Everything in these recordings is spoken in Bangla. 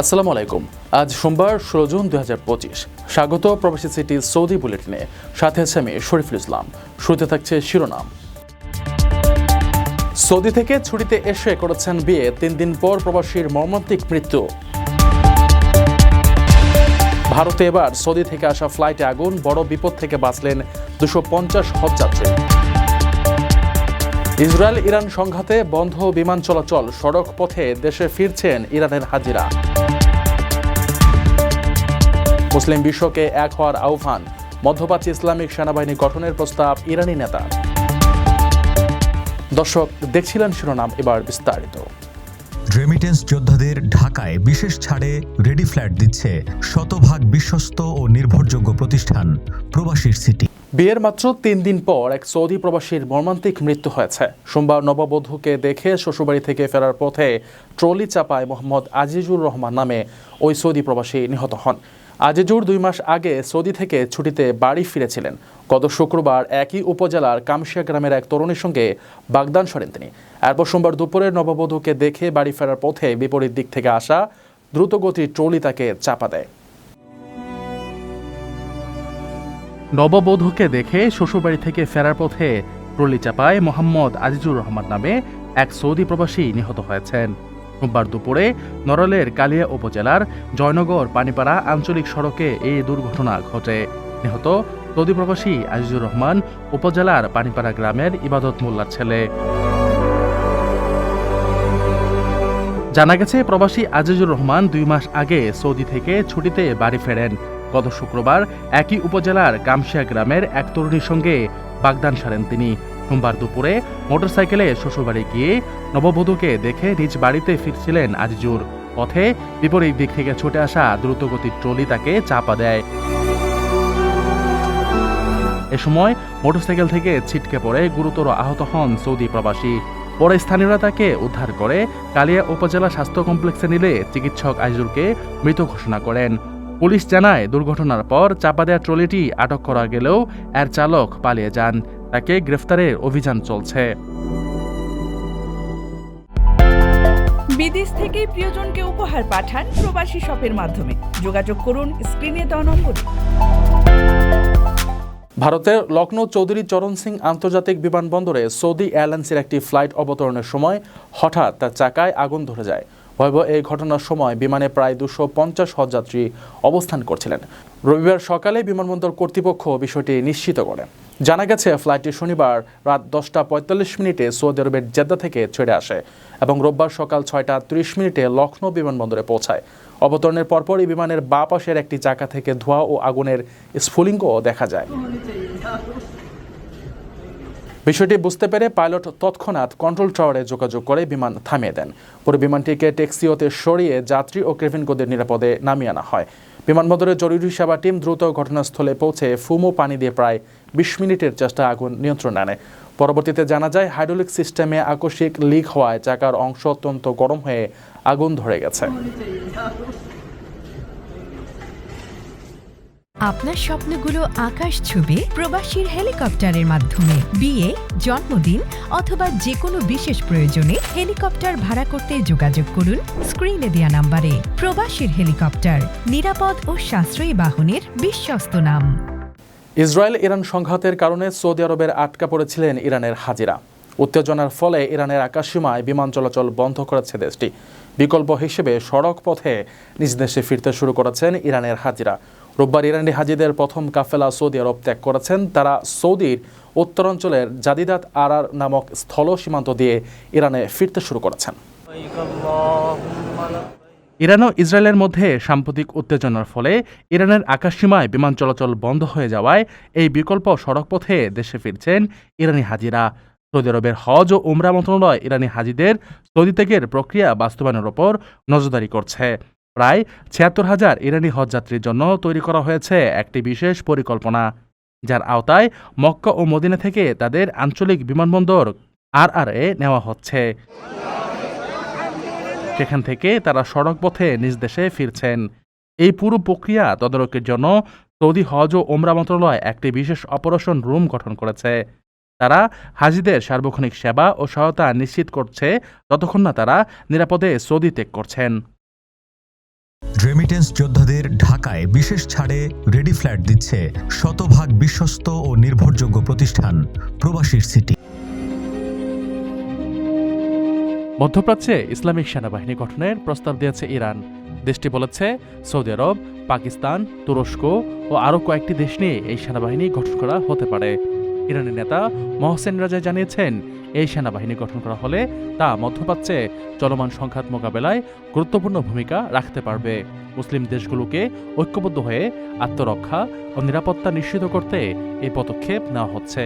আসসালামু আলাইকুম। আজ সোমবার, ষোলো জুন দুই স্বাগত প্রবাসী সিটি সৌদি বুলেটিনে। সাথে আছে আমি শরীফুল ইসলাম। শুরুতে থাকছে শিরোনাম। সৌদি থেকে ছুটিতে এসে করেছেন বিয়ে। তিন দিন পর প্রবাসীর মর্মান্তিক মৃত্যু। ভারতে এবার সৌদি থেকে আসা ফ্লাইটে আগুন। বড় বিপদ থেকে বাঁচলেন দুশো পঞ্চাশ হজযাত্রী। ইসরায়েল ইরান সংঘাতে বন্ধ বিমান চলাচল সড়ক পথে দেশে ফিরছেন ইরানের হাজিরা। মুসলিম বিশ্বকে এক হওয়ার আহ্বান, মধ্যপ্রাচ্য ইসলামিক সেনাবাহিনী গঠনের প্রস্তাব ইরানি নেতা। দর্শক, দেখছিলেন শিরোনাম, এবার বিস্তারিত। রেমিটেন্স যোদ্ধাদের ঢাকায় বিশেষ ছাড়ে রেডি ফ্ল্যাট দিচ্ছে শতভাগ বিশ্বস্ত ও নির্ভরযোগ্য প্রতিষ্ঠান প্রবাসীর সিটি। বিয়ের মাত্র তিন দিন পর এক সৌদি প্রবাসীর মর্মান্তিক মৃত্যু হয়েছে। সোমবার নববধূকে দেখে শ্বশুরবাড়ি থেকে ফেরার পথে ট্রলি চাপায় মোহাম্মদ আজিজুর রহমান নামে ওই সৌদি প্রবাসী নিহত হন। আজিজুর দুই মাস আগে সৌদি থেকে ছুটিতে বাড়ি ফিরেছিলেন। গত শুক্রবার একই উপজেলার কামশিয়া গ্রামের এক তরুণীর সঙ্গে বাগদান সরেন তিনি। এরপর সোমবার দুপুরে নববধূকে দেখে বাড়ি ফেরার পথে বিপরীত দিক থেকে আসা দ্রুতগতির ট্রলি তাকে চাপা দেয়। নববধূকে দেখে শ্বশুরবাড়ি থেকে ফেরার পথে ট্রলি চাপায় মোহাম্মদ আজিজুর রহমান নামে এক সৌদি প্রবাসী নিহত হয়েছেন। সোমবার দুপুরে নড়ালের কালিয়া উপজেলার জয়নগর পানিপাড়া আঞ্চলিক সড়কে এই দুর্ঘটনা ঘটে। নিহত সৌদি প্রবাসী আজিজুর রহমান উপজেলার পানিপাড়া গ্রামের ইবাদত মোল্লার ছেলে। জানা গেছে, প্রবাসী আজিজুর রহমান দুই মাস আগে সৌদি থেকে ছুটিতে বাড়ি ফেরেন। গত শুক্রবার একই উপজেলার কামশিয়া গ্রামের এক তরুণীর সঙ্গে বাগদান সারেন তিনি। সোমবার দুপুরে মোটরসাইকেলে শ্বশুরবাড়ি গিয়ে নববধূকে দেখে নিজ বাড়িতে ফিরছিলেন আজিজুর। পথে বিপরীত দিক থেকে ছুটে আসা দ্রুতগতির ট্রলি তাকে চাপা দেয়। এ সময় মোটরসাইকেল থেকে ছিটকে পড়ে গুরুতর আহত হন সৌদি প্রবাসী। পরে স্থানীয়রা তাকে উদ্ধার করে কালিয়া উপজেলা স্বাস্থ্য কমপ্লেক্সে নিলে চিকিৎসক আইজুরকে মৃত ঘোষণা করেন। পুলিশ জানায় দুর্ঘটনার পর চাপা দেওয়া ট্রলিটি আটক করা গেলেও এর চালক পালিয়ে যান। তাকে গ্রেফতারের অভিযান চলছে। বিদেশ থেকে প্রিয়জনকে উপহার পাঠান প্রবাসী শপের মাধ্যমে। যোগাযোগ করুন স্ক্রিনে দেওয়া নম্বরে। ভারতের লখনৌ চৌধুরী চরণ সিং আন্তর্জাতিক বিমানবন্দরে সৌদি এয়ারলাইন্সের একটি ফ্লাইট অবতরণের সময় হঠাৎ তার চাকায় আগুন ধরে যায়। ভয়াবহ এই ঘটনার সময় বিমানে প্রায় দুশো পঞ্চাশ হজযাত্রী অবস্থান করছিলেন। রবিবার সকালে বিমানবন্দর কর্তৃপক্ষ বিষয়টি নিশ্চিত করে। জানা গেছে, ফ্লাইটটি শনিবার রাত দশটা পঁয়তাল্লিশ মিনিটে সৌদি আরবের জেদ্দা থেকে ছেড়ে আসে এবং রোববার সকাল ছয়টা ত্রিশ মিনিটে লখনৌ বিমানবন্দরে পৌঁছায়। অবতরণের পরপরই বিমানের বাঁ পাশের একটি চাকা থেকে ধোঁয়া ও আগুনের স্ফুলিঙ্গও দেখা যায়। বিষয়টি বুঝতে পেরে পাইলট তৎক্ষণাৎ কন্ট্রোল টাওয়ারে যোগাযোগ করে বিমান থামিয়ে দেন। পরে বিমানটিকে ট্যাক্সিওতে সরিয়ে যাত্রী ও কেভিনকোদের নিরাপদে নামিয়ে আনা হয়। বিমানবন্দরের জরুরি সেবা টিম দ্রুত ঘটনাস্থলে পৌঁছে ফুমো পানি দিয়ে প্রায় বিশ মিনিটের চেষ্টা আগুন নিয়ন্ত্রণ আনে। পরবর্তীতে জানা যায়, হাইড্রোলিক সিস্টেমে আকস্মিক লিক হওয়ায় চাকার অংশ অত্যন্ত গরম হয়ে আগুন ধরে গেছে। আপনার স্বপ্নগুলো আকাশ ছুবে প্রবাসীর হেলিকপ্টারের মাধ্যমে। বিয়ে, জন্মদিন অথবা যে কোনো বিশেষ প্রয়োজনে হেলিকপ্টার ভাড়া করতে যোগাযোগ করুন স্ক্রিনে দেওয়া নাম্বারে। প্রবাসীর হেলিকপ্টার, নিরাপদ ও সাশ্রয়ী বাহনের বিশ্বস্ত নাম। ইসরায়েল ইরান সংঘাতের কারণে সৌদি আরবের আটকা পড়েছিলেন ইরানের হাজিরা। উত্তেজনার ফলে ইরানের আকাশসীমায় বিমান চলাচল বন্ধ করেছে দেশটি। বিকল্প হিসেবে সড়ক পথে নিজ দেশে ফিরতে শুরু করেছেন ইরানের হাজিরা। রোববার ইরানি হাজিদের প্রথম কাফেলা সৌদি আরব ত্যাগ করেছেন। তারা সৌদির উত্তরাঞ্চলের জাদিদাত আরার নামক স্থল সীমান্ত দিয়ে ইরানে ফিরতে শুরু করেছেন। ইরান ও ইসরায়েলের মধ্যে সাম্প্রতিক উত্তেজনার ফলে ইরানের আকাশসীমায় বিমান চলাচল বন্ধ হয়ে যাওয়ায় এই বিকল্প সড়কপথে দেশে ফিরছেন ইরানি হাজিরা। সৌদি আরবের হজ ও উমরা মন্ত্রণালয় ইরানি হাজিদের সৌদি ত্যাগের প্রক্রিয়া বাস্তবায়নের ওপর নজরদারি করছে। প্রায় ছিয়াত্তর হাজার ইরানি হজ যাত্রীর জন্য তৈরি করা হয়েছে একটি বিশেষ পরিকল্পনা, যার আওতায় মক্কা ও মদিনা থেকে তাদের আঞ্চলিক বিমানবন্দর আর আর এ নেওয়া হচ্ছে। সেখান থেকে তারা সড়ক পথে নিজ দেশে ফিরছেন। এই পুরো প্রক্রিয়া তদারকির জন্য সৌদি হজ ও ওমরা মন্ত্রণালয় একটি বিশেষ অপারেশন রুম গঠন করেছে। তারা হাজিদের সার্বক্ষণিক সেবা ও সহায়তা নিশ্চিত করছে যতক্ষণ না তারা নিরাপদে সৌদি ত্যাগ করছেন। রেমিটেন্স যোদ্ধাদের ঢাকায় বিশেষ ছাড়ে রেডি ফ্ল্যাট দিচ্ছে শতভাগ বিশ্বস্ত ও নির্ভরযোগ্য প্রতিষ্ঠান প্রবাসীর সিটি। মধ্যপ্রাচ্যে ইসলামিক সেনাবাহিনী গঠনের প্রস্তাব দিয়েছে ইরান। দেশটি বলেছে সৌদি আরব পাকিস্তান তুরস্ক ও আরও কয়েকটি দেশ নিয়ে এই সেনাবাহিনী গঠন করা হতে পারে। ইরানের নেতা মহসেন রাজা জানিয়েছেন, এই সেনাবাহিনী গঠন করা হলে তা মধ্যপ্রাচ্যে চলমান সংঘাত মোকাবেলায় গুরুত্বপূর্ণ ভূমিকা রাখতে পারবে। মুসলিম দেশগুলোকে ঐক্যবদ্ধ হয়ে আত্মরক্ষা ও নিরাপত্তা নিশ্চিত করতে এই পদক্ষেপ নেওয়া হচ্ছে।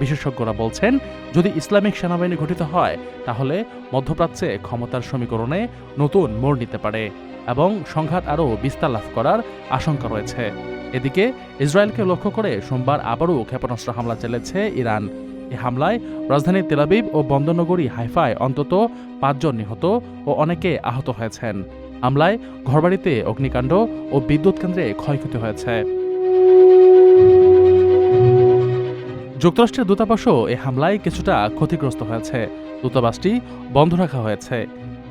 বিশেষজ্ঞরা বলছেন, যদি ইসলামিক সেনাবাহিনী গঠিত হয়, তাহলে মধ্যপ্রাচ্যে ক্ষমতার সমীকরণে নতুন মোড় নিতে পারে এবং সংঘাত আরও বিস্তার লাভ করার আশঙ্কা রয়েছে। এদিকে ইসরায়েলকে লক্ষ্য করে সোমবার আবারও ক্ষেপণাস্ত্র হামলা চালিয়েছে ইরান। এই হামলায় রাজধানী তেলাবিব ও বন্দরনগরী হাইফায় অন্তত পাঁচজন নিহত ও অনেকে আহত হয়েছেন। হামলায় ঘরবাড়িতে অগ্নিকাণ্ড ও বিদ্যুৎ কেন্দ্রে ক্ষয়ক্ষতি হয়েছে। যুক্তরাষ্ট্রের দূতাবাসও এই হামলায় কিছুটা ক্ষতিগ্রস্ত হয়েছে। দূতাবাসটি বন্ধ রাখা হয়েছে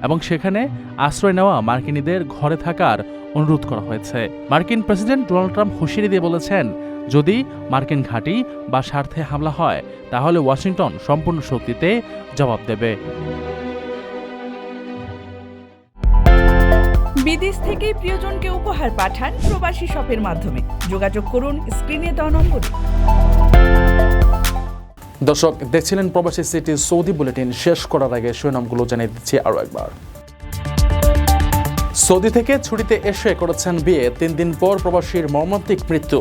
এবং সেখানে আশ্রয় নেওয়া মার্কিনীদের ঘরে থাকার অনুরোধ করা হয়েছে। মার্কিন প্রেসিডেন্ট ডোনাল্ড ট্রাম্প হুঁশিয়ারি দিয়ে বলেছেন যদি মার্কিন ঘাঁটি বা স্বার্থে হামলা হয় তাহলে ওয়াশিংটন সম্পূর্ণ শক্তিতে জবাব দেবে। বিদেশ থেকে প্রিয়জনকে উপহার পাঠান প্রবাসী শপের মাধ্যমে। যোগাযোগ করুন স্ক্রিনে দেওয়া নম্বরে। দর্শক দেখছিলেন প্রবাসী সিটি সৌদি বুলেটিন শেষ করার আগে শিরোনামগুলো জানিয়ে দিচ্ছি আরও একবার। সৌদি থেকে ছুটিতে এসে করেছেন বিয়ে। তিন দিন পর প্রবাসীর মর্মান্তিক মৃত্যু।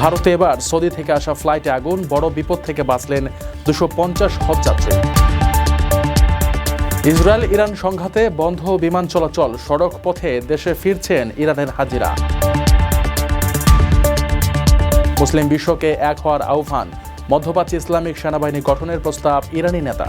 ভারতে এবার সৌদি থেকে আসা ফ্লাইটে আগুন, বড় বিপদ থেকে বাঁচলেন দুশো পঞ্চাশ হজযাত্রী ইসরায়েল ইরান সংঘাতে বন্ধ বিমান চলাচল, সড়ক পথে দেশে ফিরছেন ইরানের হাজিরা। মুসলিম বিশ্বকে এক হওয়ার আহ্বান, মধ্যপ্রাচ্য ইসলামিক সেনাবাহিনী গঠনের প্রস্তাব ইরানি নেতা।